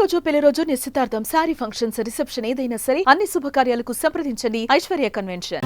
రోజు పెళ్ళి రోజు నిశ్చితార్థం శారీ ఫంక్షన్స్ రిసెప్షన్ ఏదైనా సరే అన్ని శుభకార్యాలకు సంప్రదించండి. ఐశ్వర్య కన్వెన్షన్.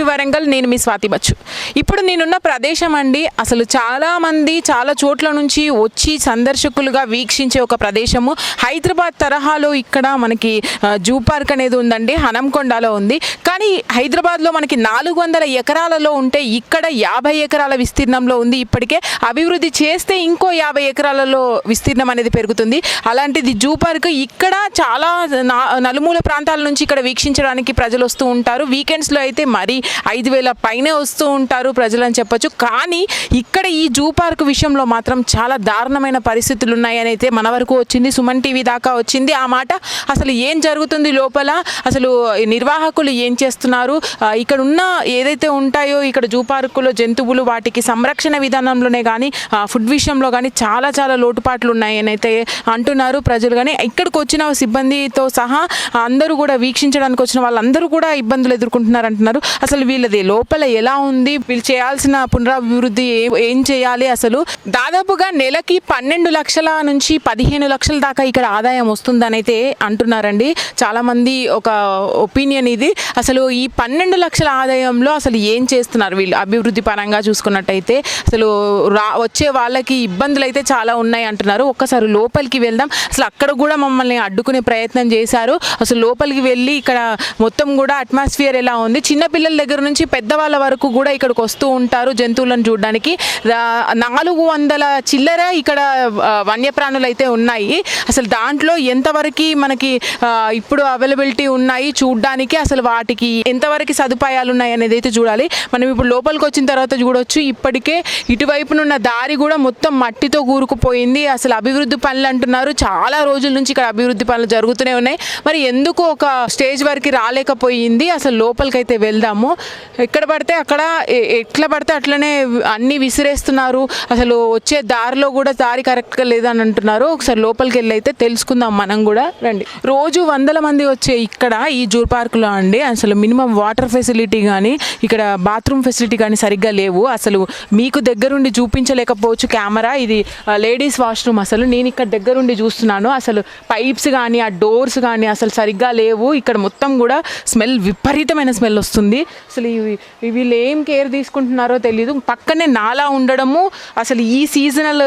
టీవీ వరంగల్ నేను మీ స్వాతి బచ్చు. ఇప్పుడు నేనున్న ప్రదేశం అండి అసలు చాలామంది చాలా చోట్ల నుంచి వచ్చి సందర్శకులుగా వీక్షించే ఒక ప్రదేశము. హైదరాబాద్ తరహాలో ఇక్కడ మనకి జూ పార్క్ అనేది ఉందండి హనంకొండలో ఉంది. కానీ హైదరాబాద్లో మనకి నాలుగు వందల ఎకరాలలో ఉంటే ఇక్కడ యాభై ఎకరాల విస్తీర్ణంలో ఉంది ఇప్పటికే. అభివృద్ధి చేస్తే ఇంకో యాభై ఎకరాలలో విస్తీర్ణం అనేది పెరుగుతుంది. అలాంటిది జూ పార్క్ ఇక్కడ చాలా నా- నలుమూల ప్రాంతాల నుంచి ఇక్కడ వీక్షించడానికి ప్రజలు వస్తూ ఉంటారు. వీకెండ్స్లో అయితే మరీ ఐదు వేల పైనే వస్తూ ఉంటారు ప్రజలు అని చెప్పొచ్చు. కానీ ఇక్కడ ఈ జూ పార్క్ విషయంలో మాత్రం చాలా దారుణమైన పరిస్థితులు ఉన్నాయని అయితే మన వరకు వచ్చింది. సుమన్ టీవీ దాకా వచ్చింది. ఆ మాట అసలు ఏం జరుగుతుంది లోపల? అసలు నిర్వాహకులు ఏం చేస్తున్నారు? ఇక్కడ ఉన్న ఏదైతే ఉంటాయో ఇక్కడ జూ పార్కులో జంతువులు వాటికి సంరక్షణ విధానంలోనే కానీ ఫుడ్ విషయంలో కానీ చాలా చాలా లోటుపాట్లు ఉన్నాయని అయితే అంటున్నారు ప్రజలు. కానీ ఇక్కడికి వచ్చిన సిబ్బందితో సహా అందరూ కూడా వీక్షించడానికి వచ్చిన వాళ్ళందరూ కూడా ఇబ్బందులు ఎదుర్కొంటున్నారు అంటున్నారు. అసలు వీళ్ళది లోపల ఎలా ఉంది? వీళ్ళు చేయాల్సిన పునరాభివృద్ధి ఏ- ఏం చేయాలి అసలు? దాదాపుగా నెలకి పన్నెండు లక్షల నుంచి పదిహేను లక్షల దాకా ఇక్కడ ఆదాయం వస్తుందని అయితే అంటున్నారండి. చాలామంది ఒక ఒపీనియన్ ఇది. అసలు ఈ పన్నెండు లక్షల ఆదాయంలో అసలు ఏం చేస్తున్నారు వీళ్ళు? అభివృద్ధి పరంగా చూసుకున్నట్టయితే అసలు రా వచ్చే వాళ్ళకి ఇబ్బందులు అయితే చాలా ఉన్నాయి అంటున్నారు. ఒక్కసారి లోపలికి వెళ్దాం. అసలు అక్కడ కూడా మమ్మల్ని అడ్డుకునే ప్రయత్నం చేశారు. అసలు లోపలికి వెళ్ళి ఇక్కడ మొత్తం కూడా అట్మాస్ఫియర్ ఎలా ఉంది? చిన్న దగ్గర దగ్గర నుంచి పెద్దవాళ్ళ వరకు కూడా ఇక్కడికి వస్తూ ఉంటారు జంతువులను చూడడానికి. నాలుగు వందల చిల్లర ఇక్కడ వన్యప్రాణులు అయితే ఉన్నాయి. అసలు దాంట్లో ఎంతవరకు మనకి ఇప్పుడు అవైలబిలిటీ ఉన్నాయి చూడడానికి అసలు వాటికి ఎంతవరకు సదుపాయాలు ఉన్నాయి అనేది అయితే చూడాలి. మనం ఇప్పుడు లోపలికి వచ్చిన తర్వాత చూడొచ్చు. ఇప్పటికే ఇటువైపునున్న దారి కూడా మొత్తం మట్టితో కూరుకుపోయింది. అసలు అభివృద్ధి పనులు అంటున్నారు. చాలా రోజుల నుంచి ఇక్కడ అభివృద్ధి పనులు జరుగుతూనే ఉన్నాయి. మరి ఎందుకు ఒక స్టేజ్ వరకు రాలేకపోయింది? అసలు లోపలికైతే వెళ్దాము. ఎక్కడ పడితే అక్కడ ఎట్లా పడితే అట్లనే అన్ని విసిరేస్తున్నారు. అసలు వచ్చే దారిలో కూడా దారి కరెక్ట్గా లేదని అంటున్నారు. ఒకసారి లోపలికి వెళ్ళి అయితే తెలుసుకుందాం మనం కూడా. రండి. రోజు వందల మంది వచ్చే ఇక్కడ ఈ జూ పార్కులో అండి. అసలు మినిమం వాటర్ ఫెసిలిటీ కానీ ఇక్కడ బాత్రూమ్ ఫెసిలిటీ కానీ సరిగ్గా లేవు. అసలు మీకు దగ్గరుండి చూపించలేకపోవచ్చు కెమెరా. ఇది లేడీస్ వాష్రూమ్ అసలు. నేను ఇక్కడ దగ్గరుండి చూస్తున్నాను. అసలు పైప్స్ కానీ ఆ డోర్స్ కానీ అసలు సరిగ్గా లేవు. ఇక్కడ మొత్తం కూడా స్మెల్ విపరీతమైన స్మెల్ వస్తుంది. అసలు ఇవి వీళ్ళు ఏం కేర్ తీసుకుంటున్నారో తెలియదు పక్కనే నాలా ఉండడము అసలు ఈ సీజనల్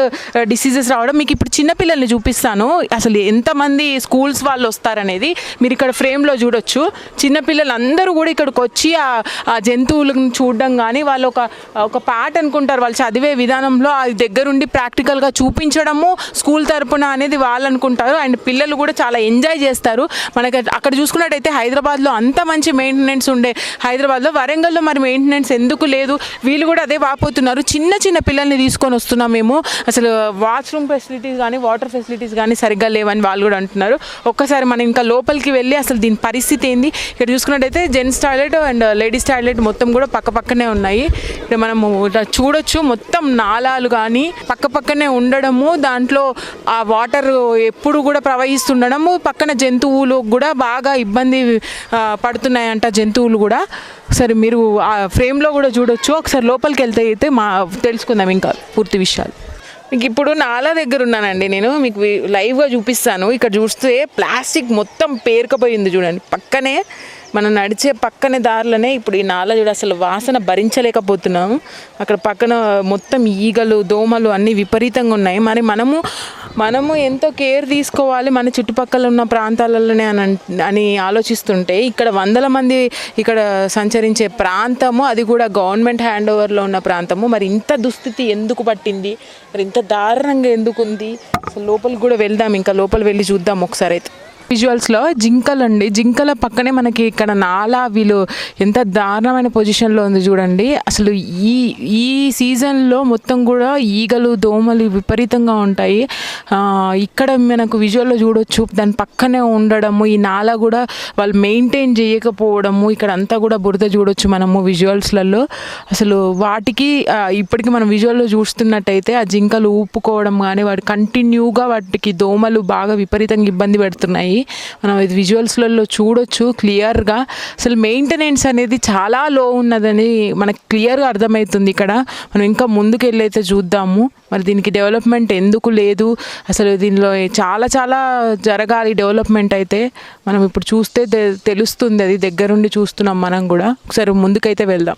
డిసీజెస్ రావడం. మీకు ఇప్పుడు చిన్నపిల్లల్ని చూపిస్తాను. అసలు ఎంతమంది స్కూల్స్ వాళ్ళు వస్తారనేది మీరు ఇక్కడ ఫ్రేమ్లో చూడొచ్చు. చిన్నపిల్లలు అందరూ కూడా ఇక్కడికి వచ్చి ఆ ఆ జంతువులను చూడడం కానీ వాళ్ళు ఒక ఒక పాట అనుకుంటారు. వాళ్ళు చదివే విధానంలో అది దగ్గరుండి ప్రాక్టికల్గా చూపించడము స్కూల్ తరపున అనేది వాళ్ళు అనుకుంటారు. అండ్ పిల్లలు కూడా చాలా ఎంజాయ్ చేస్తారు. మనకి అక్కడ చూసుకున్నట్టయితే హైదరాబాద్లో అంత మంచి మెయింటెనెన్స్ ఉండే హైదరాబాద్లో వరంగల్లో మరి మెయింటెనెన్స్ ఎందుకు లేదు? వీళ్ళు కూడా అదే వాపోతున్నారు. చిన్న చిన్న పిల్లల్ని తీసుకొని వస్తున్నాం మేము. అసలు వాష్రూమ్ ఫెసిలిటీస్ కానీ వాటర్ ఫెసిలిటీస్ కానీ సరిగ్గా లేవని వాళ్ళు కూడా అంటున్నారు. ఒక్కసారి మనం ఇంకా లోపలికి వెళ్ళి అసలు దీని పరిస్థితి ఏంది? ఇక్కడ చూసుకున్నట్టయితే gents toilet and ladies toilet మొత్తం కూడా పక్క పక్కనే ఉన్నాయి. ఇక్కడ మనము చూడొచ్చు. మొత్తం నాలాలు కానీ పక్క పక్కనే ఉండడము దాంట్లో ఆ వాటర్ ఎప్పుడు కూడా ప్రవహిస్తుండడము పక్కన జంతువులు కూడా బాగా ఇబ్బంది పడుతున్నాయంట జంతువులు కూడా. సరే మీరు ఆ ఫ్రేమ్లో కూడా చూడొచ్చు. ఒకసారి లోపలికి వెళ్తే అయితే మా తెలుసుకుందాం ఇంకా పూర్తి విషయాలు. మీకు ఇప్పుడు నాలా దగ్గర ఉన్నానండి నేను. మీకు లైవ్గా చూపిస్తాను. ఇక్కడ చూస్తే ప్లాస్టిక్ మొత్తం పేరుకపోయింది చూడండి. పక్కనే మనం నడిచే పక్కనే దారిలోనే ఇప్పుడు ఈ నాల చూడ అసలు వాసన భరించలేకపోతున్నాము అక్కడ పక్కన మొత్తం ఈగలు దోమలు అన్నీ విపరీతంగా ఉన్నాయి. మరి మనము మనము ఎంతో కేర్ తీసుకోవాలి మన చుట్టుపక్కల ఉన్న ప్రాంతాలలోనే అని అని ఆలోచిస్తుంటే ఇక్కడ వందల మంది ఇక్కడ సంచరించే ప్రాంతము అది కూడా గవర్నమెంట్ హ్యాండ్ ఓవర్లో ఉన్న ప్రాంతము. మరి ఇంత దుస్థితి ఎందుకు పట్టింది? మరి ఇంత దారుణంగా ఎందుకు ఉంది అసలు లోపలికి కూడా వెళ్దాం. ఇంకా లోపల వెళ్ళి చూద్దాం ఒకసారి అయితే. విజువల్స్లో జింకలు అండి జింకల పక్కనే మనకి ఇక్కడ నాలా వీళ్ళు ఎంత దారుణమైన పొజిషన్లో ఉంది చూడండి. అసలు ఈ ఈ సీజన్లో మొత్తం కూడా ఈగలు దోమలు విపరీతంగా ఉంటాయి. ఇక్కడ మనకు విజువల్లో చూడొచ్చు దాని పక్కనే ఉండడము ఈ నాలా కూడా వాళ్ళు మెయింటైన్ చేయకపోవడము ఇక్కడ అంతా కూడా బురద చూడొచ్చు మనము విజువల్స్లలో అసలు వాటికి ఇప్పటికి మనం విజువల్లో చూస్తున్నట్టయితే ఆ జింకలు ఊపుకోవడం కానీ వాటి కంటిన్యూగా వాటికి దోమలు బాగా విపరీతంగా ఇబ్బంది పెడుతున్నాయి. మనం ఇది విజువల్స్లలో చూడొచ్చు క్లియర్గా అసలు మెయింటెనెన్స్ అనేది చాలా లో ఉన్నదని మనకు క్లియర్గా అర్థమవుతుంది ఇక్కడ. మనం ఇంకా ముందుకు వెళ్ళైతే చూద్దాము. మరి దీనికి డెవలప్మెంట్ ఎందుకు లేదు? అసలు దీనిలో చాలా చాలా జరగాలి డెవలప్మెంట్ అయితే. మనం ఇప్పుడు చూస్తే తె- తెలుస్తుంది అది. దగ్గరుండి చూస్తున్నాం మనం కూడా. ఒకసారి ముందుకైతే వెళ్దాం.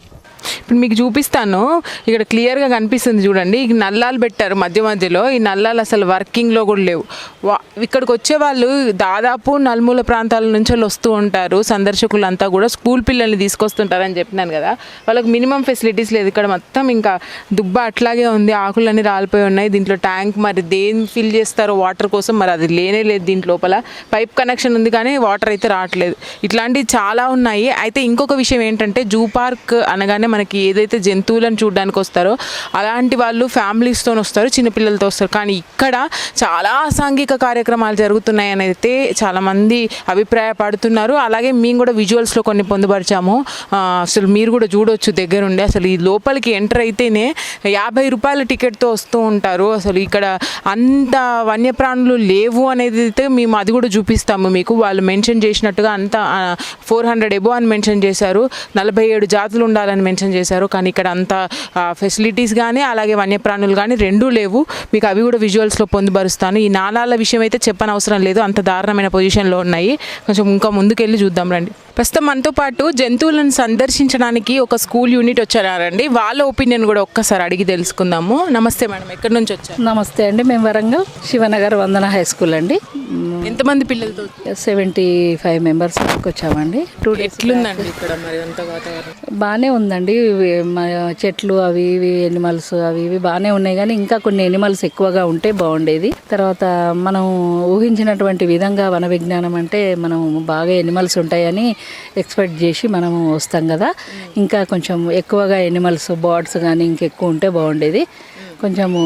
ఇప్పుడు మీకు చూపిస్తాను. ఇక్కడ క్లియర్గా కనిపిస్తుంది చూడండి. ఈ నల్లాలు పెట్టారు మధ్య మధ్యలో. ఈ నల్లాలు అసలు వర్కింగ్లో కూడా లేవు. వా- ఇక్కడికి వచ్చే వాళ్ళు దాదాపు నలుమూల ప్రాంతాల నుంచి వాళ్ళు వస్తూ ఉంటారు. సందర్శకులంతా కూడా స్కూల్ పిల్లల్ని తీసుకొస్తుంటారని చెప్పినాను కదా. వాళ్ళకి మినిమం ఫెసిలిటీస్ లేదు. ఇక్కడ మొత్తం ఇంకా దుబ్బ అట్లాగే ఉంది. ఆకులన్నీ రాలిపోయి ఉన్నాయి. దీంట్లో ట్యాంక్ మరి దేని ఫిల్ చేస్తారో వాటర్ కోసం మరి అది లేనే లేదు దీంట్ లోపల. పైప్ కనెక్షన్ ఉంది కానీ వాటర్ అయితే రావట్లేదు. ఇట్లాంటివి చాలా ఉన్నాయి. అయితే ఇంకొక విషయం ఏంటంటే జూ పార్క్ అనగానే మనకి ఏదైతే జంతువులను చూడడానికి వస్తారో అలాంటి వాళ్ళు ఫ్యామిలీస్తో వస్తారు చిన్నపిల్లలతో వస్తారు. కానీ ఇక్కడ చాలా సాంఘిక కార్యక్రమాలు జరుగుతున్నాయని అయితే చాలామంది అభిప్రాయపడుతున్నారు. అలాగే మేము కూడా విజువల్స్లో కొన్ని పొందుపరిచాము. అసలు మీరు కూడా చూడొచ్చు దగ్గరుండి. అసలు ఈ లోపలికి ఎంటర్ అయితేనే యాభై రూపాయల టికెట్తో వస్తూ ఉంటారు. అసలు ఇక్కడ అంత వన్యప్రాణులు లేవు అనేది అయితే మేము అది కూడా చూపిస్తాము మీకు. వాళ్ళు మెన్షన్ చేసినట్టుగా అంత ఫోర్ హండ్రెడ్ ఎబో అని మెన్షన్ చేశారు. నలభై ఏడు జాతులు ఉండాలని మెన్షన్ మెన్షన్ చేశారు. కానీ ఇక్కడ అంత ఫెసిలిటీస్ కానీ అలాగే వన్యప్రాణులు కానీ రెండూ లేవు. మీకు అవి కూడా విజువల్స్లో పొందుపరుస్తాను. ఈ నాణాల విషయం అయితే చెప్పనవసరం లేదు. అంత దారుణమైన పొజిషన్లో ఉన్నాయి. కొంచెం ఇంకా ముందుకెళ్ళి చూద్దాం రండి. ప్రస్తుతం మనతో పాటు జంతువులను సందర్శించడానికి ఒక స్కూల్ యూనిట్ వచ్చారండి. వాళ్ళ ఒపీనియన్ కూడా ఒక్కసారి అడిగి తెలుసుకుందాము. నమస్తే మేడం ఎక్కడి నుంచి వచ్చారు? నమస్తే అండి మేము వరంగల్ శివనగర్ వందన హై స్కూల్ అండి. ఎంతమంది పిల్లలతో? సెవెంటీ ఫైవ్ మెంబర్స్ వచ్చామండి. టూ డేస్ ఎట్లుందండి ఇక్కడ మరి అంత వాతావరణం? బాగానే ఉందండి. చెట్లు అవి ఇవి ఎనిమల్స్ అవి ఇవి బాగానే ఉన్నాయి. కానీ ఇంకా కొన్ని ఎనిమల్స్ ఎక్కువగా ఉంటే బాగుండేది. తర్వాత మనం ఊహించినటువంటి విధంగా వన విజ్ఞానం అంటే మనం బాగా ఎనిమల్స్ ఉంటాయని ఎక్స్పెక్ట్ చేసి మనము వస్తాం కదా. ఇంకా కొంచెం ఎక్కువగా ఎనిమల్స్ బర్డ్స్ కానీ ఇంకెక్కువ ఉంటే బాగుండేది. కొంచెము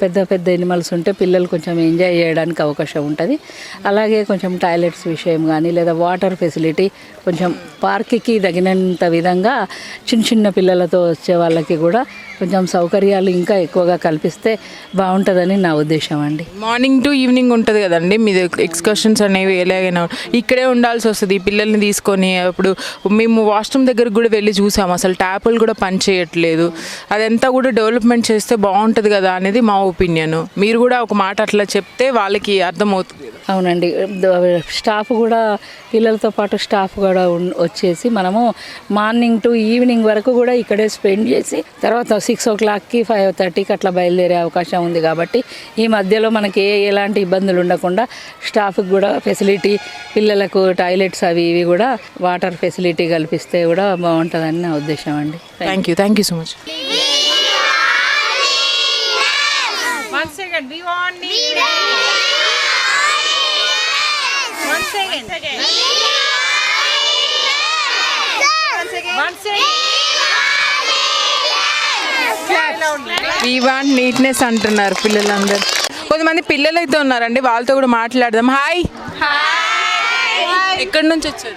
పెద్ద పెద్ద ఎనిమల్స్ ఉంటే పిల్లలు కొంచెం ఎంజాయ్ చేయడానికి అవకాశం ఉంటుంది. అలాగే కొంచెం టాయిలెట్స్ విషయం కానీ లేదా వాటర్ ఫెసిలిటీ కొంచెం పార్క్కి తగినంత విధంగా చిన్న చిన్న పిల్లలతో వచ్చే వాళ్ళకి కూడా కొంచెం సౌకర్యాలు ఇంకా ఎక్కువగా కల్పిస్తే బాగుంటుందని నా ఉద్దేశం అండి. మార్నింగ్ టు ఈవినింగ్ ఉంటుంది కదండి మీది ఎక్స్కర్షన్స్ అనేవి ఎలాగైనా ఇక్కడే ఉండాల్సి వస్తుంది పిల్లల్ని తీసుకొని అప్పుడు మేము వాష్రూమ్ దగ్గరకు కూడా వెళ్ళి చూసాము అసలు ట్యాపులు కూడా పని చేయట్లేదు అదంతా కూడా డెవలప్మెంట్ చేస్తే బాగుంటుంది. కదా అనేది మా ఒపీనియన్. మీరు కూడా ఒక మాట అట్లా చెప్తే వాళ్ళకి అర్థమవుతుంది. అవునండి. స్టాఫ్ కూడా పిల్లలతో పాటు స్టాఫ్ కూడా ఉన్- వచ్చేసి మనము మార్నింగ్ టు ఈవినింగ్ వరకు కూడా ఇక్కడే స్పెండ్ చేసి తర్వాత సిక్స్ ఓ క్లాక్కి ఫైవ్ థర్టీకి అట్లా బయలుదేరే అవకాశం ఉంది కాబట్టి ఈ మధ్యలో మనకి ఏ ఎలాంటి ఇబ్బందులు ఉండకుండా స్టాఫ్కి కూడా ఫెసిలిటీ పిల్లలకు టాయిలెట్స్ అవి ఇవి కూడా వాటర్ ఫెసిలిటీ కల్పిస్తే కూడా బాగుంటుందని నా ఉద్దేశం అండి. Thank you thank you so much we want neatness అంటున్నారు పిల్లలందరూ. కొంతమంది పిల్లలు అయితే ఉన్నారండి వాళ్ళతో కూడా మాట్లాడదాం. హాయ్ ఎక్కడి నుంచి వచ్చారు?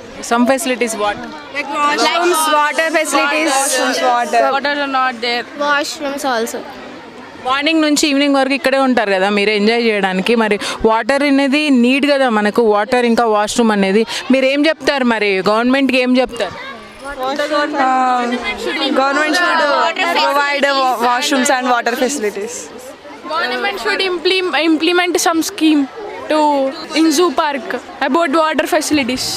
Some facilities what like water facilities water not there washrooms also morning నుంచి ఈవినింగ్ వరకు ఇక్కడే ఉంటారు కదా మీరు ఎంజాయ్ చేయడానికి. మరి వాటర్ అనేది నీడ్ కదా మనకు. వాటర్ ఇంకా వాష్రూమ్ అనేది. మీరు ఏం చెప్తారు మరి? గవర్నమెంట్కి ఏం చెప్తారు? Government provide washrooms and water facilities government should implement some scheme to in zoo park about water facilities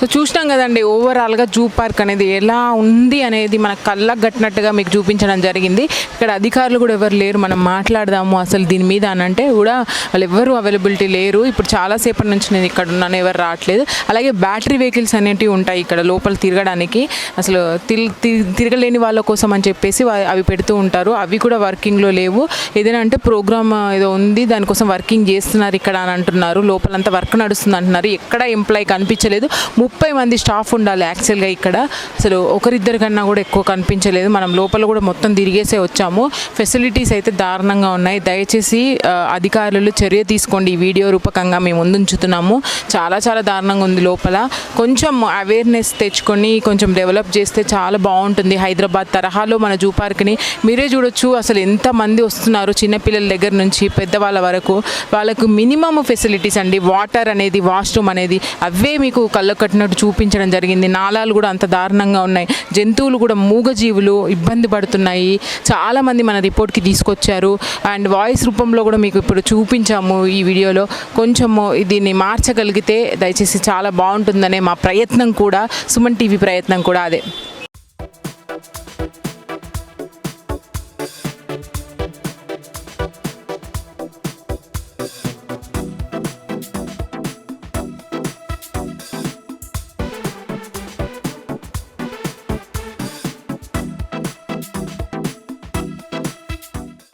So చూసినాం కదండి ఓవరాల్గా జూ పార్క్ అనేది ఎలా ఉంది అనేది మన కళ్ళకు కట్టినట్టుగా మీకు చూపించడం జరిగింది. ఇక్కడ అధికారులు కూడా ఎవరు లేరు మనం మాట్లాడదాము అసలు దీని మీద అని అంటే కూడా వాళ్ళు ఎవరు అవైలబిలిటీ లేరు. ఇప్పుడు చాలాసేపటి నుంచి నేను ఇక్కడ ఉన్నాను ఎవరు రావట్లేదు. అలాగే బ్యాటరీ వెహికల్స్ అనేటివి ఉంటాయి ఇక్కడ లోపల తిరగడానికి. అసలు తి- తిరగలేని వాళ్ళ కోసం అని చెప్పేసి అవి పెడుతూ ఉంటారు. అవి కూడా వర్కింగ్లో లేవు. ఏదైనా అంటే ప్రోగ్రామ్ ఏదో ఉంది దానికోసం వర్కింగ్ చేస్తున్నారు ఇక్కడ అని అంటున్నారు. లోపలంతా వర్క్ నడుస్తుంది అంటున్నారు. ఎక్కడ ఎంప్లాయీ కనిపించలేదు. ముప్పై మంది స్టాఫ్ ఉండాలి యాక్చువల్గా ఇక్కడ. అసలు ఒకరిద్దరి కన్నా కూడా ఎక్కువ కనిపించలేదు. మనం లోపల కూడా మొత్తం తిరిగేసే వచ్చాము. ఫెసిలిటీస్ అయితే దారుణంగా ఉన్నాయి. దయచేసి అధికారులు చర్య తీసుకోండి. ఈ వీడియో రూపకంగా మేము ముందుంచుతున్నాము. చాలా చాలా దారుణంగా ఉంది లోపల. కొంచెం అవేర్నెస్ తెచ్చుకొని కొంచెం డెవలప్ చేస్తే చాలా బాగుంటుంది. హైదరాబాద్ తరహాలో మన జూ పార్క్ని మీరే చూడొచ్చు. అసలు ఎంతమంది వస్తున్నారు చిన్నపిల్లల దగ్గర నుంచి పెద్దవాళ్ళ వరకు. వాళ్ళకు మినిమం ఫెసిలిటీస్ అండి. వాటర్ అనేది వాష్రూమ్ అనేది అవే మీకు కళ్ళ కట్టినట్టు చూపించడం జరిగింది. నాళాలు కూడా అంత దారుణంగా ఉన్నాయి. జంతువులు కూడా మూగజీవులు ఇబ్బంది పడుతున్నాయి. చాలామంది మన రిపోర్ట్కి తీసుకొచ్చారు. అండ్ వాయిస్ రూపంలో కూడా మీకు ఇప్పుడు చూపించాము ఈ వీడియోలో. కొంచెము దీన్ని మార్చగలిగితే దయచేసి చాలా బాగుంటుందనే మా ప్రయత్నం కూడా సుమన్ టీవీ ప్రయత్నం కూడా అదే.